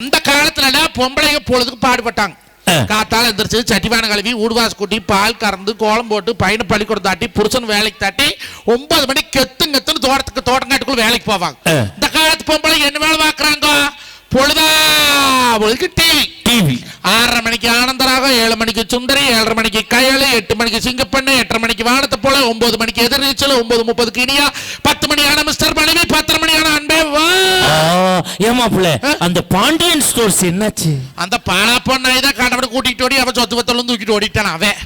அந்த காலத்துல பொம்பளைங்க பொழுதுக்கு பாடுபட்டாங்க. காத்தால எந்திரிச்சு சட்டிவான கழுவி ஊடுவாச கூட்டி பால் கறந்து கோலம் போட்டு பையனை பள்ளிக்கூடம் தாட்டி புருஷன் வேலைக்கு தாட்டி ஒன்பது மணிக்கு கெத்து கெத்துன்னு தோட்டத்துக்கு தோட்டங்காட்டுக்குள்ள வேலைக்கு போவாங்க. இந்த காலத்து பொம்பளை என்ன வேலை பார்க்கறாங்க? பொழுதா பொழுதுக்கு டிவி டிவி ஆறரை மணிக்கு ஆனந்தராகம் ஏழு மணிக்கு சுந்தரி ஏழரை மணிக்கு கயல் எட்டு மணிக்கு சிங்கப்பண்ணு எட்டரை மணிக்கு வானத்தை போல ஒன்பது மணிக்கு எதிர்நீச்சல் ஒன்பது முப்பதுக்கு இனியா பத்து மணியான மிஸ்டர் மனைவி பத்தரை அன்பே வா ஏமாப்புல அந்த பாண்டியன் ஸ்டோர்ஸ் என்னாச்சு? அந்த பாலா பொண்ணாய் தான் கூட்டிட்டு ஓடி அவன் சொத்து பத்தலும் தூக்கிட்டு ஓடிட்டான் அவன்.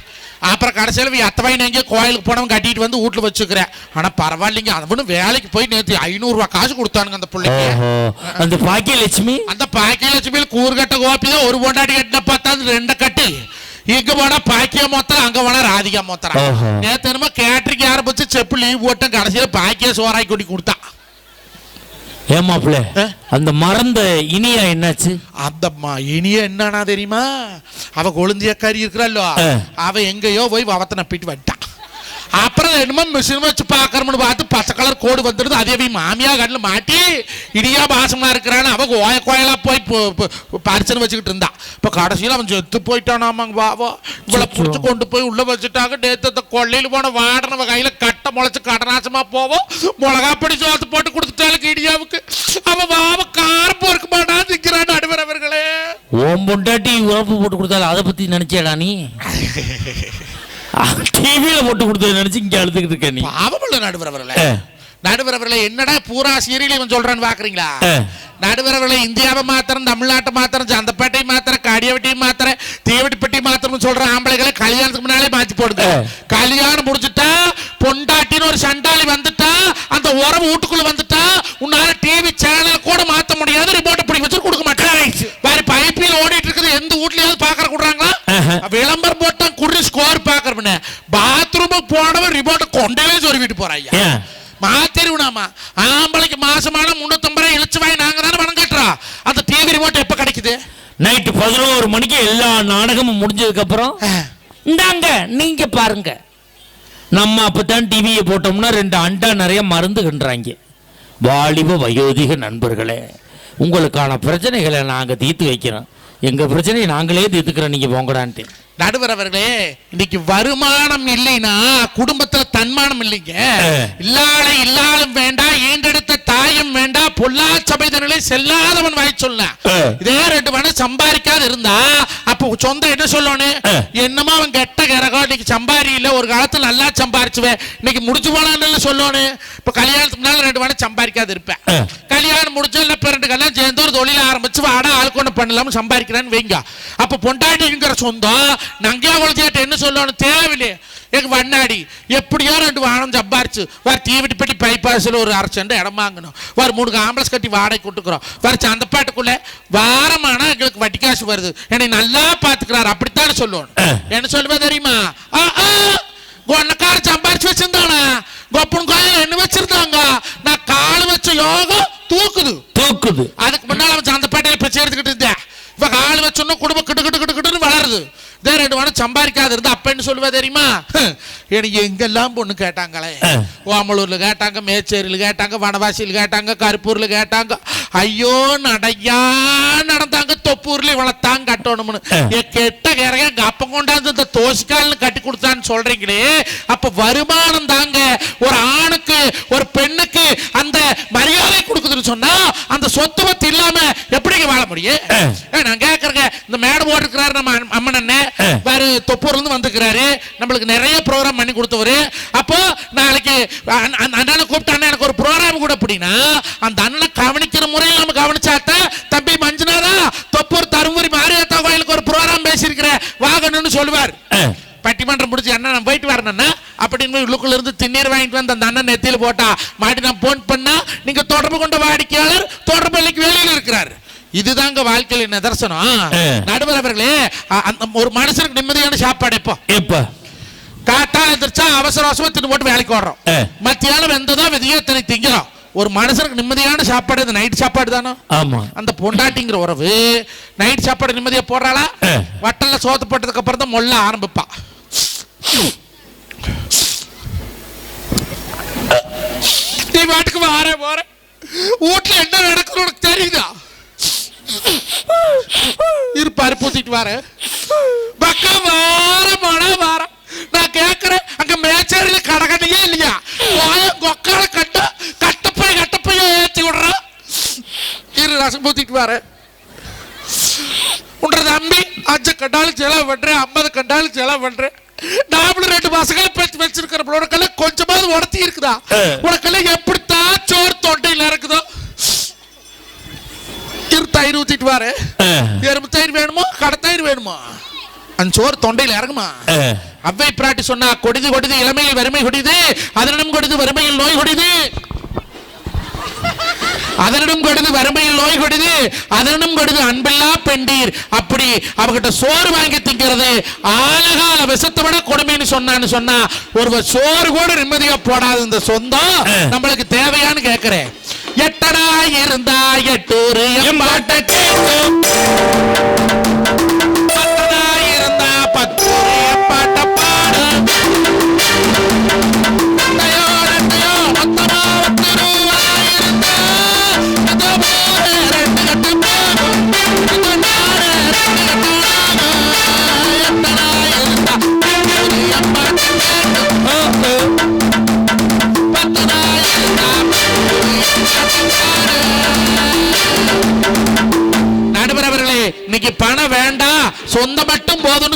அப்புறம் கடைசியில் அத்தவாயின் எங்கேயோ கோயிலுக்கு போனவன் கட்டிட்டு வந்து வீட்டுல வச்சுக்கிறேன். ஆனா பரவாயில்லைங்க அவனு வேலைக்கு போய் நேற்று ஐநூறுரூவா காசு கொடுத்தானுங்க அந்த பிள்ளைக்கு. அந்த பாக்கியலட்சுமி? அந்த பாக்கிய லட்சுமியில் கூறுகட்ட கோப்பி தான் ஒரு பொண்டாட்டி கட்டின பார்த்தா ரெண்டை கட்டி. இங்க போனா பாக்கிய மொத்தம் அங்க போனா ராதிகா மொத்தம். ஓஹோ. நேத்து என்னமோ கேட்டரிங் ஆரம்பிச்சு செப்பு லீவ் போட்டேன் கடைசியில பாக்கிய சோறாய் கொடி கொடுத்தா ஏமாப்புல ஆ? அந்த மறந்த இனியா என்னாச்சு அந்த இனிய என்னன்னா தெரியுமா அவ கொழுந்தியக்காரி இருக்கிறாளோ. அவ எங்கேயோ போய் வவத்தை நப்பிட்டு வந்துட்டான் அப்புறம் என்னமோ மிஷின் வச்சு பார்க்கறோம்னு பார்த்து பச்சை கலர் கோடு வந்துடுது. அதே போய் மாமியா கண்ணில் மாட்டி இடியா பாசமா இருக்கிறான்னு அவ கோய கோயலா போய் பரிசனை வச்சுக்கிட்டு இருந்தா. இப்போ கடைசியில் அவன் செத்து போயிட்டானாமாங்க இவளை அச்சோ. பிடிச்சி கொண்டு போய் உள்ள வச்சுட்டாங்க. அந்த கொள்ளையில் போன வாடனவ கையில கட்டை முளைச்சு கடநாசமா போவோம் மிளகா பொடி சோத்து போட்டு கொடுத்துட்டாளுக்கு இடியாவுக்கு. அவன் வாவ காரம் பொறுக்க மாட்டான் திக்கிறான் நடுவர் அவர்களே. ஓம் பொண்டாட்டி உழப்பு போட்டு கொடுத்தாலும் அதை பத்தி நினைச்சேடா நீ? டிவியில போட்டு கொடுத்தது நினைச்சு இங்க அழுதுகிட்டு இருக்க நீ பாவமுள்ள நடுவர் அவர்களே ஆ. நடுவர் அவர்களே என்னடா பூரா சீரியல் இவன் சொல்றான்னு பாக்குறீங்களா ஆ. நடுவர் அவர்களே இந்தியாவை மாத்திரம் தமிழ்நாட்டை மாத்திரம் சந்தப்பேட்டை மாத்திரம் காடியவட்டியை மாத்திரம் தீவட்டிப்பட்டி மாத்திரம் சொல்ற ஆம்பளைகளை கல்யாணத்துக்கு முன்னாலே மாத்தி போடுங்க. கல்யாணம் முடிச்சுட்டா பொண்டாட்டின்னு ஒரு சண்டாளி வந்துட்டா அந்த உறவு வீட்டுக்குள்ள வந்துட்டா ரிமோட்டை கொண்டவே சொருவிட்டு போறாங்க ஏன்? மாத்தறிவுனாமா ஆம்பளைக்கு மாசமான முன்னூத்தம்பது ரூபாய் இழிச்சு வாங்கி நாங்க தானே பணம் கட்டுறோம். அந்த டிவி ரிமோட் எப்ப கிடைக்குது? நைட்டு பதினோரு மணிக்கு எல்லா நாடகமும் முடிஞ்சதுக்கு அப்புறம் இந்தாங்க நீங்க பாருங்க. நம்ம அப்பதான் டிவியை போட்டோம்னா ரெண்டு அண்டா நிறைய மருந்துகின்றாங்க. வாலிப வயோதிக நண்பர்களே உங்களுக்கான பிரச்சனைகளை நாங்க தீர்த்து வைக்கிறோம். எங்க பிரச்சனையை நாங்களே தீர்த்துக்கிறோம் நீங்க போங்கடான்ட்டு. நடுவர் அவர்களே இன்னைக்கு வருமானம் இல்லைன்னா குடும்பத்துல தன்மானம் இல்லைங்க. இல்லாத இல்லாலும் வேண்டாம் ஈண்டெடுத்த தாயும் வேண்டாம் பொல்லா சபைதனிலே செல்லாதவன் வாய் சொல்ல. இதே ரெண்டு பணம் சம்பாதிக்காத இருந்தா அப்போ சொந்தம் என்ன சொல்லணும். என்னமோ அவன் கெட்ட கரகம் இன்னைக்கு சம்பாரி இல்ல ஒரு காலத்துல நல்லா சம்பாரிச்சுவேன் இன்னைக்கு முடிச்சு போனான்னு சொல்லணும் இப்ப கல்யாணத்துக்கு முன்னால ரெண்டு பணம் சம்பாதிக்காத இருப்பேன். கல்யாணம் முடிச்சு இல்ல கல்யாணம் சேர்ந்து ஒரு தொழில் ஆரம்பிச்சு வாடா ஆள் கொண்டு பண்ணலாம்னு சம்பாதிக்கிறேன்னு வைங்க. அப்ப பொண்டாட்டிங்கிற சொந்தம் நங்கையா குழந்தையாட்ட என்ன சொல்லணும்? தேவையில்லையே எங்க வண்ணாடி எப்படியோ ரெண்டு வானம் சம்பாரிச்சு வேற தீவட்டி பெட்டி பைபாஸில் ஒரு அரை சென்ட் இடம் வாங்கணும். வேற மூணு ஆம்பளஸ் கட்டி வாடகை கொடுக்குறோம் வேற சந்தப்பாட்டுக்குள்ள வாரமானா எங்களுக்கு வட்டி காசு வருது. என்னை நல்லா பாத்துக்கிறாரு. அப்படித்தானே சொல்லணும். என்ன சொல்லுவேன் தெரியுமா? கொன்னக்கார சம்பாரிச்சு வச்சிருந்தானா? கொப்பன் கோயில் என்ன வச்சிருந்தாங்க? நான் கால் வச்ச யோகம் தூக்குது. தூக்குது. அதுக்கு முன்னால அவன் சந்தப்பேட்டையில பிச்சை எடுத்துக்கிட்டு இருந்தேன். இப்ப கால் வச்சோன்னா குடும்பம் கிட்டு கிட்டு கிட்டு கிட்டுன்னு வளருது. இதே ரெண்டு வாரம் சம்பாதிக்காது இருந்தா அப்ப என்ன சொல்லுவா தெரியுமா? எனக்கு எங்கெல்லாம் பொண்ணு கேட்டாங்களே. ஓமலூர்ல கேட்டாங்க மேச்சேரியில் கேட்டாங்க வனவாசியில் கேட்டாங்க கருப்பூர்ல கேட்டாங்க. ஐயோ நடையா நடந்தாங்க தொப்பூர்ல வளர்த்தாங்க கட்டணும்னு. என் கெட்ட கிறக எங்க அப்ப கொண்டாந்து இந்த தோசிக்கால்னு கட்டி கொடுத்தான்னு சொல்றீங்களே அப்ப வருமானம் தாங்க ஒரு ஆணுக்கு ஒரு பெண்ணுக்கு அந்த மரியாதை கொடுக்குதுன்னு சொன்னா அந்த சொத்து பத்து இல்லாம எப்படிங்க வாழ முடியும்? நான் கேக்குறேங்க. இந்த மேடம் போட்டுருக்கிறாரு நம்ம அண்ணன் அம்மன் அண்ணன். வேற தொப்பூர்ல இருந்து வந்துக்கிறாரு நம்மளுக்கு நிறைய ப்ரோக்ராம் பண்ணி கொடுத்தவரு. அப்போ நாளைக்கு அண்ணனை கூப்பிட்டு அண்ணன் எனக்கு ஒரு ப்ரோக்ராம் கூட அப்படின்னா அந்த அண்ணனை கவனிக்கிற முறையில் நம்ம கவனிச்சாத்தான் தம்பி மஞ்சுநாதா தொப்பூர் தருமபுரி மாரியாத்தா கோயிலுக்கு ஒரு ப்ரோக்ராம் பேசியிருக்கிற வாகனம்னு சொல்லுவார். பட்டிமன்றம் முடிச்சு அண்ணா நான் போயிட்டு வரணும்னா அப்படின்னு உள்ளுக்குள்ள இருந்து திண்ணீர் வாங்கிட்டு வந்து அந்த அண்ணன் நெத்தியில போட்டா மாட்டி நான் போன் பண்ணா நீங்க தொடர்பு கொண்ட வாடிக்கையாளர் தொடர்பு அளிக்கு வெளியில இருக்கிறார். இதுதாங்க வாழ்க்கையில் நிதர்சனம். நடுவர் அவர்களே ஒரு மனுஷனுக்கு நிம்மதியான சாப்பாடு இப்போ எப்ப? காட்டா எந்திரிச்சா அவசர அவசரமா தின்னு போட்டு வேலைக்கு வர்றோம். மத்தியானம் வெந்ததோ விதியோ இத்தனை திங்கிறோம். ஒரு மனுஷனுக்கு நிம்மதியான சாப்பாடு இந்த நைட் சாப்பாடு தானே? ஆமா. அந்த பொண்டாட்டிங்கிற உறவு நைட் சாப்பாடு நிம்மதியா போடுறாளா. வட்டல்ல சோத்து போட்டதுக்கு அப்புறம் தான் மொல்ல ஆரம்பிப்பா நீ பாட்டுக்கு வார போற வீட்டுல என்ன நடக்குது உனக்கு தெரியுதா? இரு பருப்பு ஊத்திட்டு வர. பக்கம் வார மழை வாரம் நான் கேக்குறேன் அங்க மேச்சேரியில கடகடையே இல்லையா? கொக்கால கட்ட கட்டப்பை கட்டப்பைய ஏத்தி விடுறான். இரு ரசம் ஊத்திட்டு வர. உன்ற தம்பி அஞ்சு கண்டாலும் செலவு பண்றேன் ஐம்பது கண்டாலும் செலவு பண்றேன் நாமளும் ரெண்டு மாசங்கள பெற்று வச்சிருக்கிற உனக்கெல்லாம் கொஞ்சமாவது உடத்தி இருக்குதா? உனக்கெல்லாம் எப்படித்தான் சோறு தொண்டையில் இரு தயிர் ஊத்திட்டு வாரு எறும்பு தயிர் வேணுமோ? கடை தயிர் வேணுமா? அந்த சோறு தொண்டையில் இறங்குமா? அவ்வை பிராட்டி சொன்னா கொடிது கொடிது இளமையில் வறுமை கொடிது அதனிடம் கொடிது வறுமையில் நோய் கொடிது. அதனிடம் கொடுது வறுமையில் நோய் கொடுது அதனிடம் கொடுது அன்பில்லா பெண்டீர். அப்படி அவகிட்ட சோறு வாங்கி திங்கிறது ஆலகால விஷத்தை விட கொடுமைன்னு சொன்னான்னு சொன்னா ஒருவர் சோறு கூட நிம்மதியா போடாது இந்த சொந்தம் நம்மளுக்கு தேவையான்னு கேக்குறேன் எட்டடா இருந்தா எட்டூரு எம்பாட்ட கேட்கும்.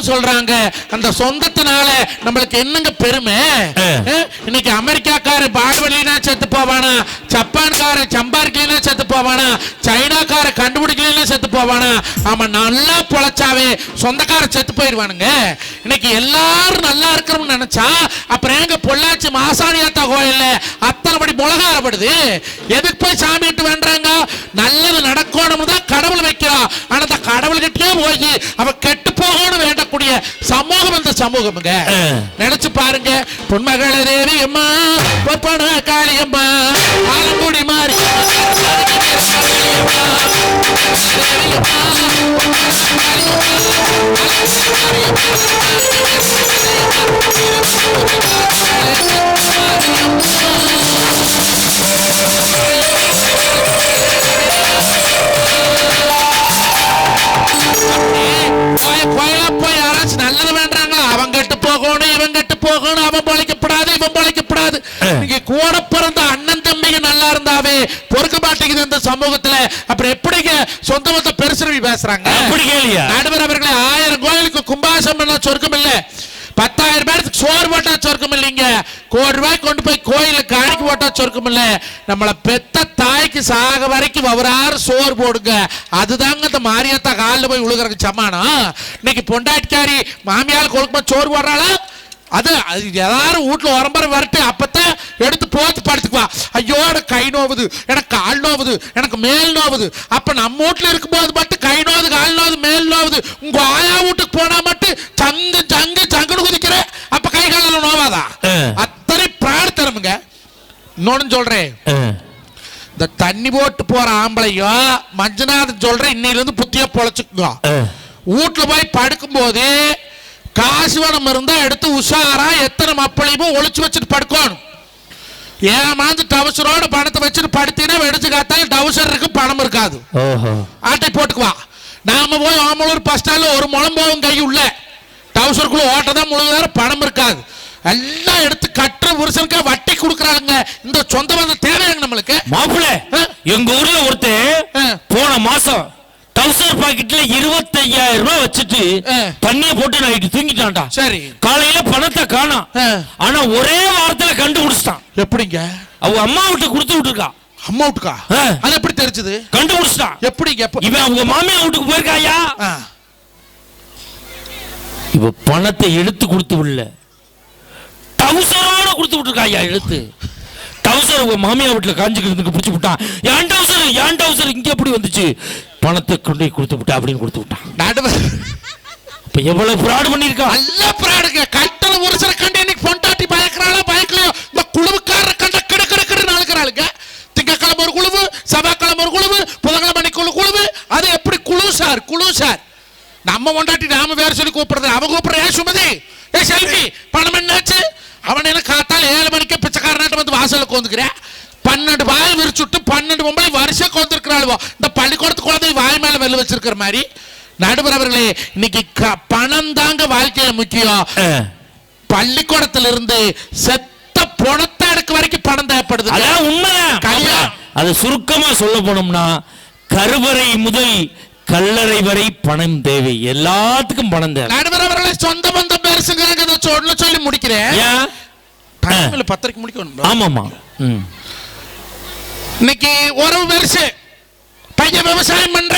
சொல்றாங்க. அந்த சொந்தத்தினால நம்மளுக்கு என்னங்க பெருமை? இன்னைக்கு அமெரிக்காக்காரன் பாடுவலினா செத்து போவானா? ஜப்பான்காரன் சம்பாதிக்கலாம் செத்து போவானா? சைனாக்கார கண்டுபிடிக்கலாம் செத்து போவானா? அவன் நல்லா பொழைச்சாவே சொந்தக்கார செத்து போயிடுவானுங்க. இன்னைக்கு எல்லாரும் நல்லா இருக்கணும்னு நினைச்சா அப்புறம் எங்க பொள்ளாச்சி மாசாணியாத்தா கோயில்ல அத்தனை படி மிளகாரப்படுது எதுக்கு போய் சாமி விட்டு வேண்டாங்க நல்லது நடக்கணும் தான் கடவுள் வைக்கிறோம் ஆனா அந்த கடவுள்கிட்டயே போய் அவ கெட்டு போகணும் வேண்டக்கூடிய சமூகம் இந்த சமூகமுங்க. நினைச்சு பாருங்க. பொன்மகள தேவி அம்மா பொப்பன காளியம்மா ஆலங்குடி மாறி. போய் சமூகத்துல அப்புறம் எப்படிங்க சொந்த மொத்த பெருசுரவி பேசுறாங்க? அப்படி கேளியா நடுவர் அவர்களே ஆயிரம் கோயிலுக்கு கும்பாசம் பண்ணா சொர்க்கம் இல்ல. பத்தாயிரம் பேருக்கு சோறு போட்டா சொர்க்கம் இல்லைங்க. கோடி ரூபாய் கொண்டு போய் கோயில காணிக்கு போட்டா சொர்க்கம் இல்ல. நம்மள பெத்த தாய்க்கு சாக வரைக்கும் அவராறு சோறு போடுங்க. அதுதாங்க இந்த மாரியாத்தா காலில் போய் விழுகிறக்கு சமானம். இன்னைக்கு பொண்டாட்டிக்காரி மாமியார் கொழுக்குமா சோறு போடுறாளா? அது அது எல்லாரும் வீட்டுல உரம்பரை வரட்டு அப்பத்தான் எடுத்து போத்து படுத்துக்குவா. ஐயோ எனக்கு கை நோவுது எனக்கு கால் நோவுது எனக்கு மேல் நோவுது. அப்ப நம்ம வீட்டுல இருக்கும்போது மட்டும் கை நோவுது கால் நோவுது மேல் நோவுது. உங்க ஆயா வீட்டுக்கு போனா மட்டும் சங்கு சங்கு சங்குன்னு குதிக்கிற. அப்ப கை காலில் நோவாதா. அத்தனை பிரார்த்தனமுங்க. இன்னொன்னு சொல்றேன். இந்த தண்ணி போட்டு போற ஆம்பளையோ மஞ்சநாதன் சொல்றேன் இன்னையில இருந்து புத்திய பொழைச்சுக்குங்க வீட்டுல போய் படுக்கும்போது காசு பணம் இருந்தா எடுத்து உஷாரா எத்தனை மப்பளையுமோ ஒளிச்சு வச்சுட்டு படுக்கணும். ஏமாந்து டவுசரோட பணத்தை வச்சுட்டு படுத்தினா வெடிச்சு காத்தாலும் டவுசர் இருக்கு பணம் இருக்காது. ஓஹோ. ஆட்டை போட்டுக்குவா. நாம போய் ஆமலூர் பஸ் ஸ்டாண்ட்ல ஒரு முழம் போகும் கை உள்ள. டவுசருக்குள்ள ஓட்ட தான் முழு நேரம் பணம் இருக்காது. எல்லாம் எடுத்து கட்டுற புருஷனுக்கு வட்டி கொடுக்குறாங்க இந்த சொந்த பந்தம் தேவையாங்க நம்மளுக்கு? மாப்பிள்ள? எங்க ஊர்ல ஒருத்தன் ஆ. போன மாசம் டவுசர் பாக்கெட்ல இருபத்தையாயிரம் ரூபாய் வச்சுட்டு. தண்ணிய போட்டு நைட்டு தூங்கிட்டான்டா. சரி. காலையில பணத்தை காணோம். ஆனா ஒரே வாரத்துல கண்டுபிடிச்சிட்டான். எப்படிங்க? அவங்க அம்மா விட்டு கொடுத்து விட்டுருக்கா. அமௌண்ட்டுக்கா ஆ. அது எப்படி தெரிஞ்சது? கண்டுபிடிச்சிட்டான். எப்படிங்க? எப்ப- இவன் அவங்க மாமியா வீட்டுக்கு போயிருக்காயா. இவ பணத்தை எடுத்து கொடுத்து விடல. டவுசரோட கொடுத்து விட்டுருக்காயா எடுத்து. டவுசர் உங்க மாமியா வீட்டுல காஞ்சிக்கிறதுக்கு பிடிச்சு விட்டான் ஏன் டவுசர் ஏன் டவுசர் இங்க எப்படி வந்துச்சு? பணத்தை கொண்டு கொடுத்து விட்டா அப்படின்னு கொடுத்து விட்டான். இப்ப எவ்வளவு ஃப்ராட் பண்ணிருக்கான் நல்ல பிராடுங்க கட்டள ஒரு சில கண்டு இன்னைக்கு பொண்டாட்டி பயக்கிறாளோ பயக்கலையோ? இந்த குழுவுக்கார கண்ட கிட கிட கிட நாளுக்கிறாளுங்க திங்கக்கிழமை ஒரு குழுவு செவ்வாய்க்கிழமை ஒரு குழுவு புதன்கிழமை அன்னைக்கு ஒரு குழுவு. அது எப்படி குழு சார்? குழு சார். நம்ம பொண்டாட்டி நாம வேற சொல்லி கூப்பிடுறது. அவன் கூப்பிடுற ஏன் சுமதி ஏ செல்வி பணம் என்னாச்சு? அவன் என்ன காத்தால ஏழு மணிக்கு பிச்சைக்காரனாட்டம் வந்து வாசலுக்கு வந்துக்கிறேன் பன்னெண்டு வாய் விரிச்சுட்டு பன்னெண்டு பொம்பளை வருஷம் கொண்டிருக்கிறாளுவோ இந்த பள்ளிக்கூடத்து குழந்தை வாய் மேல வெள்ள வச்சிருக்கிற மாதிரி. நடுவர் அவர்களே இன்னைக்கு பணம் தாங்க வாழ்க்கையில முக்கியம். பள்ளிக்கூடத்துல இருந்து செத்த பணத்தை எடுக்க வரைக்கும் பணம் தேவைப்படுது. அதான் கல்யாணம். அதை சுருக்கமா சொல்ல போனோம்னா கருவறை முதல் கல்லறை வரை பணம் தேவை. எல்லாத்துக்கும் பணம் தேவை. நடுவர் அவர்களே சொந்த பந்தம் பெருசுங்கிறாங்க இதை சொல்ல சொல்லி முடிக்கிறேன். டைம்ல பத்தரைக்கு முடிக்கணும் ஆமாமா ம். இன்னைக்கு உறவு பெருசு பையன் விவசாயம் பண்ற.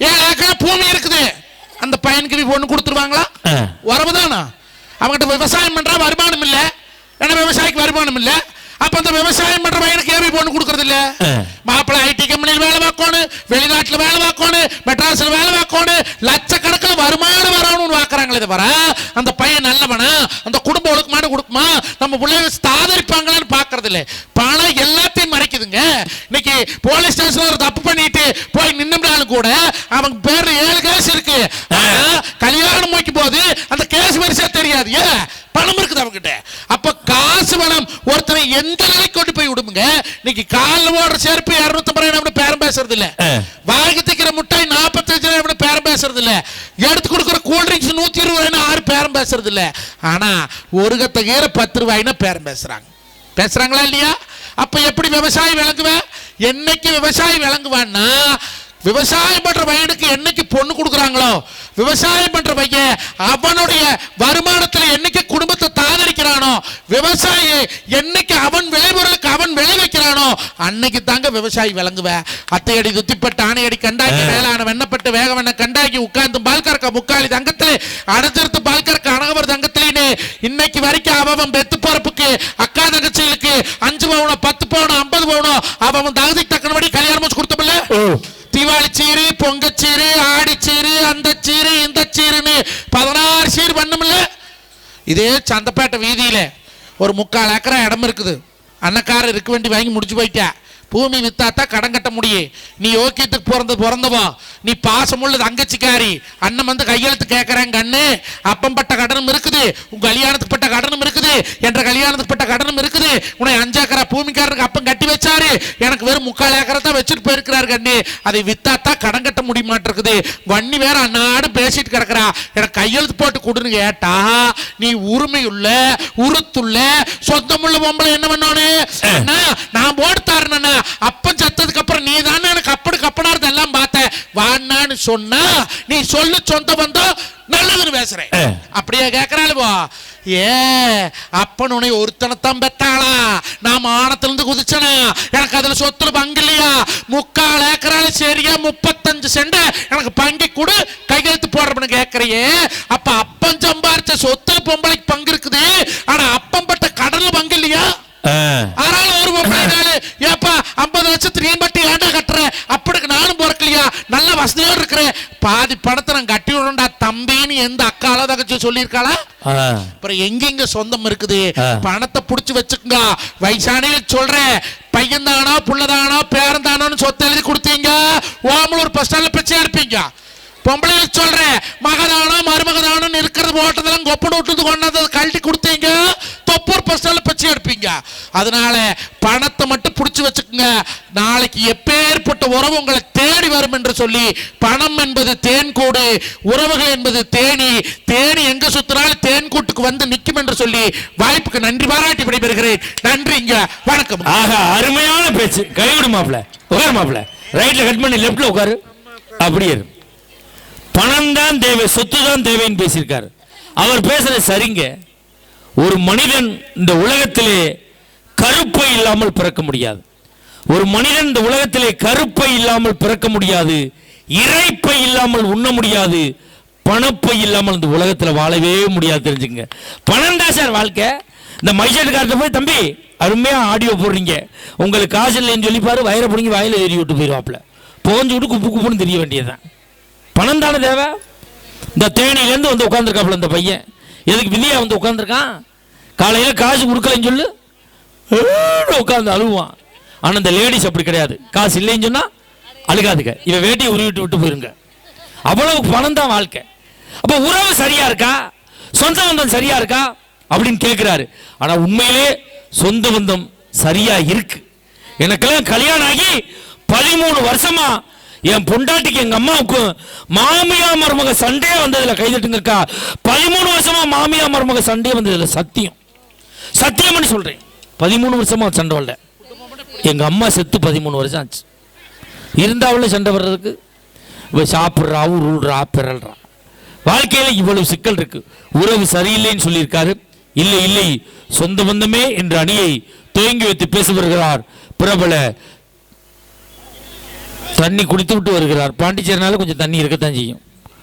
ஏழு ஏக்கர் பூமி இருக்குது. அந்த பையனுக்கு பொண்ணு கொடுத்துருவாங்களா. உறவு தானா அவங்ககிட்ட விவசாயம் பண்றா வருமானம் இல்ல. ஏன்னா விவசாயிக்கு வருமானம் இல்ல. அப்ப அந்த விவசாயம் பண்ற பையனுக்கு ஏவி பொண்ணு கொடுக்கறது இல்ல. மாப்பிள்ளை ஐடி கம்பெனியில் வேலை பார்க்கணும். வெளிநாட்டுல வேலை பார்க்கணும். மெட்ராஸ்ல வேலை பார்க்கணும். லட்சக்கணக்கில் வருமானம் வரணும்னு பார்க்கறாங்களே தவிர அந்த பையன் நல்லவனா? அந்த ஒழுக்கமான கொடுக்குமா? நம்ம பிள்ளைங்க சாதரிப்பாங்களான்னு பார்க்கறது இல்ல பணம் எல்லாத்தையும் மறைக்குதுங்க. இன்னைக்கு போலீஸ் ஸ்டேஷன்ல ஒரு தப்பு பண்ணிட்டு போய் நின்னுட்டாலும் கூட அவங்க பேர்ல ஏழு கேஸ் இருக்கு. கல்யாணம் வைக்கும் போது அந்த கேஸ் பெருசா தெரியாது. ஏன் பணம் இருக்குது அவங்ககிட்ட. அப்ப காசு பணம் ஒருத்தரை எந்த நிலைக்கு கொண்டு போய் விடுமுங்க? இன்னைக்கு கால்ல ஓடுற செருப்பு இருநூத்தம்பது ரூபாய் பேரம் பேசுறது இல்ல. வாங்கி தைக்கிற முட்டாய் நாற்பத்தஞ்சு ரூபாய் பேரம் பேசுறது இல்ல எடுத்து கொடுக்குற கூல் ட்ரிங்க்ஸ் நூத்தி இருபது பேரம் பேசுறது இல்லை ஆனா ஒரு கத்த கீரை பத்து ரூபாய்னா பேரம் பேசுறாங்க. பேசுறாங்களா இல்லையா? அப்ப எப்படி விவசாயி விளங்குவேன் என்னைக்கு விவசாயி விளங்குவான்னா விவசாயம் பண்ற பையனுக்கு என்னைக்கு பொண்ணு கொடுக்குறாங்களோ விவசாயம் பண்ற பையன் அவனுடைய வருமானத்துல என்னைக்கு குடும்பத்தை தாதரிக்கிறானோ விவசாயி என்னைக்கு அவன் விளை அன்னைக்கு தாங்க விவசாயி விளங்குவேன் அத்தையடி துத்திப்பட்டு ஆணையடி கண்டாக்கி வேளாண் வெண்ணப்பட்டு வேக வெண்ண கண்டாக்கி உட்கார்ந்து பால்கறக்க முக்காலி தங்கத்திலே அடைஞ்சிருத்து பால்கறக்க அணகவர் தங்கத்திலே இன்னைக்கு வரைக்கும் அவன் பெத்து பொறுப்புக்கு அக்கா தங்கச்சிகளுக்கு அஞ்சு பவுனோ பத்து பவுனோ ஐம்பது பவுனோ அவன் தகுதிக்கு தக்கனபடி கல்யாணம் முடிச்சு கொடுத்தமில்ல தீபாவளி சீரு பொங்கச்சீரு ஆடிச்சீரு அந்த சீரு இந்த சீருன்னு பதினாறு சீர் பண்ணுமில்ல இதே சந்தப்பேட்டை வீதியில ஒரு முக்கால் ஏக்கரா இடம் இருக்குது. அன்னக்காரர் இருக்க வேண்டி வாங்கி முடிச்சு போயிட்டா பூமி வித்தாத்தா கடன் கட்ட முடியும் நீ யோக்கியத்துக்கு பிறந்த பிறந்தவோ நீ பாசமுள்ள தங்கச்சிக்காரி அண்ணன் வந்து கையெழுத்து கேட்கறேன் கண்ணு அப்பம் பட்ட கடனும் இருக்குது. உங்க கல்யாணத்துக்கு பட்ட கடனும் இருக்குது. என்ற கல்யாணத்துக்கு பட்ட கடனும் இருக்குது. உன்னை அஞ்சு ஏக்கரா பூமிக்காரருக்கு அப்பம் கட்டி வச்சாரு. எனக்கு வெறும் முக்கால் ஏக்கரை தான் வச்சுட்டு போயிருக்கிறாரு கண்ணு அதை வித்தாத்தா கடன் கட்ட முடிய மாட்டிருக்குது வன்னி வேற அன்னாடு பேசிட்டு கிடக்குறா. எனக்கு கையெழுத்து போட்டு கொடுன்னு கேட்டா நீ உரிமையுள்ள உருத்துள்ள சொந்தமுள்ள பொம்பளை என்ன பண்ணோன்னு அண்ணா, நான் போட்டு தரேன் அப்பன் சத்ததுக்கு அப்புறம் நீ தானே எனக்கு அப்படி கப்பனார்து எல்லாம் பார்த்த? வாண்ணான்னு சொன்னா நீ சொல்லு சொந்த பந்தம் நல்லதுன்னு பேசுறேன். அப்படியே கேக்குறாளுவோ ஏ அப்பன் உன்னை ஒருத்தனத்தான் பெத்தாளா? நான் மானத்திலிருந்து குதிச்சனா? எனக்கு அதுல சொத்துல பங்கு இல்லையா? முக்கால் ஏக்கரால சரியா முப்பத்தஞ்சு சென்ட எனக்கு பங்கி கொடு கையெழுத்து போடுறப்பன்னு கேக்குறியே. அப்ப அப்பன் சம்பாரிச்ச சொத்துல பொம்பளைக்கு பங்கு இருக்குது ஆனா அப்பன் பட்ட கடல்ல பங்கு இல்லையா ஆ. ஆனாலும் ஒரு பொம்பளைனால ஏப்பா ஐம்பது லட்சத்து நீ மட்டும் ஏன்டா கட்டுற அப்படிக்கு நானும் பிறக்கலையா நல்ல வசதியோடு இருக்கிறேன் பாதி பணத்தை நான் கட்டி விடண்டா தம்பின்னு எந்த அக்காலோ தகச்சு சொல்லியிருக்காளா. அப்புறம் எங்கெங்க சொந்தம் இருக்குது. பணத்தை புடிச்சு வச்சுக்கோங்க. வயசானே சொல்றேன். பையன் தானோ புள்ளதானோ பேரன் தானோன்னு சொத்தை எழுதி கொடுத்தீங்க? ஓமலூர் பஸ் ஸ்டாண்ட்ல பிச்சை எடுப்பீங்க. பொம்பளை சொல்றேன். மகதானோ மருமகதானோன்னு இருக்கிறது ஓட்டதெல்லாம் கொப்படு விட்டுது கொண்டாந்து கழட்டி கொடுத்தீங்க. தொப்பூர் பஸ் இருப்பீங்க அதனால பணத்தை மட்டும் பிடிச்சி வச்சுக்கோங்க. நாளைக்கு எப்பேற்பட்ட உறவு உங்களை தேடி வரும் என்று சொல்லி பணம் என்பது தேன் கூடு உறவுகள் என்பது தேனி தேனி எங்க சுத்தினாலும் தேன் கூட்டுக்கு வந்து நிற்கும் என்று சொல்லி வாய்ப்புக்கு நன்றி பாராட்டி விடைபெறுகிறேன். நன்றிங்க வணக்கம். ஆக அருமையான பேச்சு. கைவிடு மாப்பிள்ள. உட்காரு மாப்பிள்ள. ரைட்ல கட் பண்ணி லெப்ட்ல உட்காரு. அப்படியே பணம் தான் தேவை சொத்து தான் தேவைன்னு பேசியிருக்காரு. அவர் பேசுறது சரிங்க. ஒரு மனிதன் இந்த உலகத்திலே கருப்பை இல்லாமல் பிறக்க முடியாது. ஒரு மனிதன் இந்த உலகத்திலே கருப்பை இல்லாமல் பிறக்க முடியாது. இறைப்பை இல்லாமல் உண்ண முடியாது. பணப்பை இல்லாமல் இந்த உலகத்தில் வாழவே முடியாது தெரிஞ்சுங்க. பணம் தான் சார் வாழ்க்கை. இந்த மைசெட்டுக்காரத்தை போய் தம்பி அருமையாக ஆடியோ போடுறீங்க. உங்களுக்கு காசு இல்லைன்னு சொல்லி பாரு வயிறை பிடிங்கி வாயில ஏறி விட்டு போயிடுவாப்ல போஞ்சு விட்டு குப்பு குப்புன்னு தெரிய வேண்டியதுதான். பணம் தானே தேவை? இந்த தேனியிலேருந்து வந்து உட்காந்துருக்காப்புல இந்த பையன். எதுக்கு வில்லியா வந்து உட்காந்துருக்கான் காலையில் காசு கொடுக்கலன்னு சொல்லு. உட்காந்து அழுவான். ஆனால் இந்த லேடிஸ் அப்படி கிடையாது. காசு இல்லைன்னு சொன்னால் அழுகாதுங்க. இவன் வேட்டியை உருவிட்டு விட்டு போயிருங்க. அவ்வளவு பணம் தான் வாழ்க்கை. அப்போ உறவு சரியா இருக்கா? சொந்த பந்தம் சரியா இருக்கா? அப்படின்னு கேட்குறாரு ஆனால் உண்மையிலே சொந்த பந்தம் சரியா இருக்கு. எனக்கெல்லாம் கல்யாணம் ஆகி பதிமூணு வருஷமா என் பொண்டாட்டிக்கு எங்க அம்மாவுக்கு மாமியா மருமக சண்டையே வந்ததுல கைதட்டுங்கக்கா பதிமூணு வருஷமா மாமியா மருமக சண்டையே வந்ததுல சத்தியம். சத்தியம்னு சொல்றேன். பதிமூணு வருஷமா சண்டை வரல. எங்க அம்மா செத்து பதிமூணு வருஷம் ஆச்சு. இருந்தாவில் சண்டை வர்றதுக்கு இவ சாப்பிட்றா உருள்றா பிறல்றா. வாழ்க்கையில இவ்வளவு சிக்கல் இருக்கு. உறவு சரியில்லைன்னு சொல்லியிருக்காரு. இல்லை இல்லை. சொந்த பந்தமே என்ற அணியை துவங்கி வைத்து பேசி வருகிறார் பிரபல தண்ணி குடித்து விட்டு வருகிறார். பாண்டிச்சேரினால கொஞ்சம் தண்ணி இருக்கத்தான் செய்யும்.